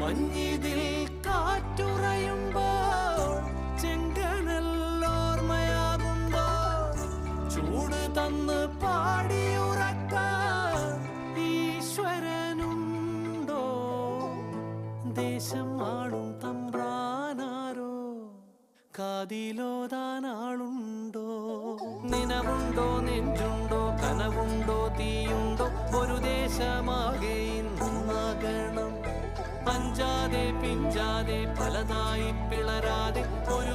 മഞ്ഞിതിൽ കാറ്റുറയുമ്പോൾ ചെങ്കനല്ലോർമ്മയാകുമ്പോൾ ചൂട് തന്ന് പാടിയുറക്കാൻ ഈശ്വരനുണ്ടോ? ദേശം ആളും തമ്പ്രാനാരോ? കാതിലോതാനാളുണ്ടോ നിനവുണ്ടോ നെഞ്ചുണ്ടോ കനവുണ്ടോ തീയുണ്ടോ? ഒരു ഇന്നാകണം അഞ്ചാതെ പിഞ്ചാതെ പലതായി പിളരാതെ ഒരു